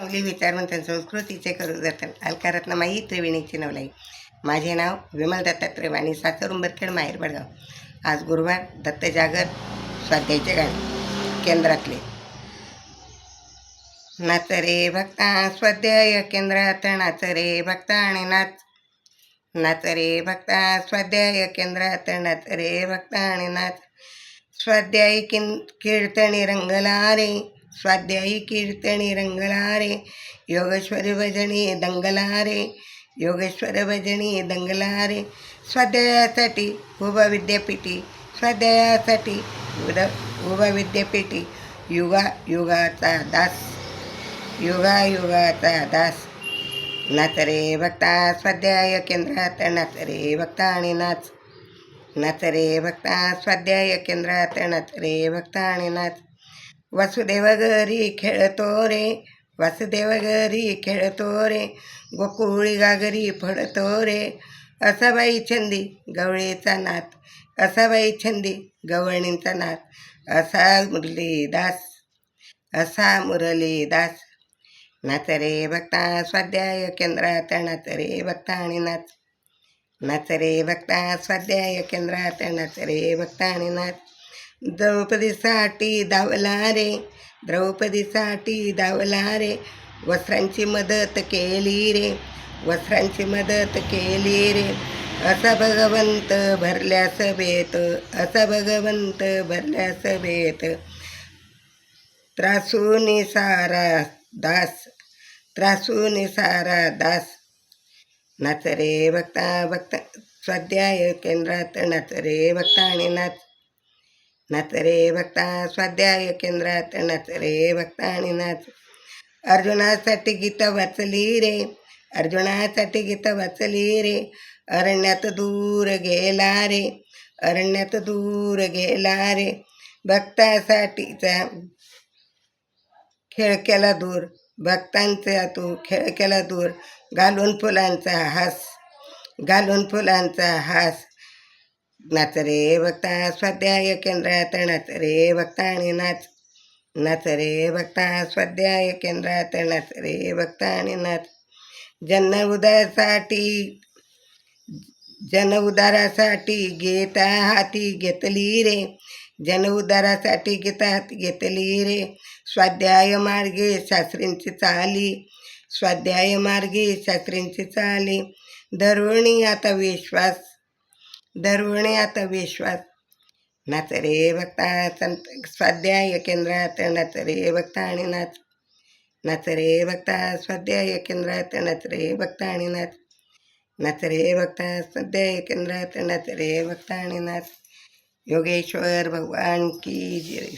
माऊली विचारवंत संस्कृतीचे करू जतन अलकारत्न माई त्रिवेणीची नवलाई. माझे नाव विमल दत्तात्रय वाणी सासर उंबरखेड माहेर बडगाव. आज गुरुवार दत्त जागर स्वाध्यायचे गाणे केंद्रातले. नाच रे भक्ता स्वाध्याय केंद्रात नाच रे भक्ता आणि नाच. नाच रे भक्ता स्वाध्याय केंद्रात नाच रे भक्ता आणि नाच. स्वाध्यायी किन कीर्तनी रंगला रे. स्वाध्यायी कीर्तनी रंगलारे योगेश्वर भजने भजनी योगेश्वर भजनी दंगलारे स्वाध्यायासाठी उभा विद्यापीठी स्वाध्यायासाठी उद उभा विद्यापीठी युगा युगाचा दास युगा युगाचा दास. नाचरे भक्ता स्वाध्याय केंद्रात नाचरे भक्ता आणि नाच. नाचरे भक्ता स्वाध्याय केंद्रात नाचरे भक्ता आणि नाच. वासुदेव घरी खेळतो रे वासुदेव घरी खेळतो रे गोकुळी गागरी फडतो रे. असा बाई छंदी गवळीचा नात. असा बाई छंदी गवळणींचा नात. असा मुरलीदास असा मुरलीदास. नाच रे भक्ता स्वाध्याय केंद्रात नाच रे भक्ता आणि नाच. नाच रे भक्ता स्वाध्याय केंद्रात नाच रे भक्ता आणि नाच. द्रौपदीसाठी धावला रे द्रौपदीसाठी धावला रे वस्त्रांची मदत केली रे वस्त्रांची मदत केली रे. असा भगवंत भरल्या सभेत असा भगवंत भरल्या सभेत. त्रासूनी सारा दास त्रासूनी सारा दास. नाच रे भक्ता भक्ता स्वाध्याय केंद्रात नाच रे भक्ता आणि नाच. नाच रे भक्ता स्वाध्याय केंद्रात नाच रे भक्ता आणि नाच अर्जुनासाठी गीत वाचली रे अर्जुनासाठी गीत वाचली रे. अरण्यात दूर गेला रे अरण्यात दूर गेला रे. भक्तासाठीचा खेळ केला दूर भक्तांचा तू खेळ केला दूर. घालून फुलांचा हास घालून फुलांचा हास. नाच रे भक्ता स्वाध्याय केंद्रात नाच रे भक्ता आणि नाच. नाच रे भक्ता स्वाध्याय केंद्रात नाच रे भक्ता आणि नाच. जन उदारासाठी जन उदारासाठी गीता हाती घेतली रे. जन उदारासाठी गीता हाती घेतली रे. स्वाध्याय मार्गे शास्त्रींची चाली. स्वाध्याय मार्गे शास्त्रींची चाली. धरुणी आता विश्वास. धरुणी आता विश्वास। नाच रे भक्ता संत स्वाध्याय केंद्रात नाच रे भक्ता आणि नाच नाच रे भक्ता स्वाध्याय केंद्रात नाच रे भक्ता आणि नाच नाच रे भक्ता स्वाध्याय केंद्रात नाच रे भक्ता आणि नाच योगेश्वर भगवान की जय।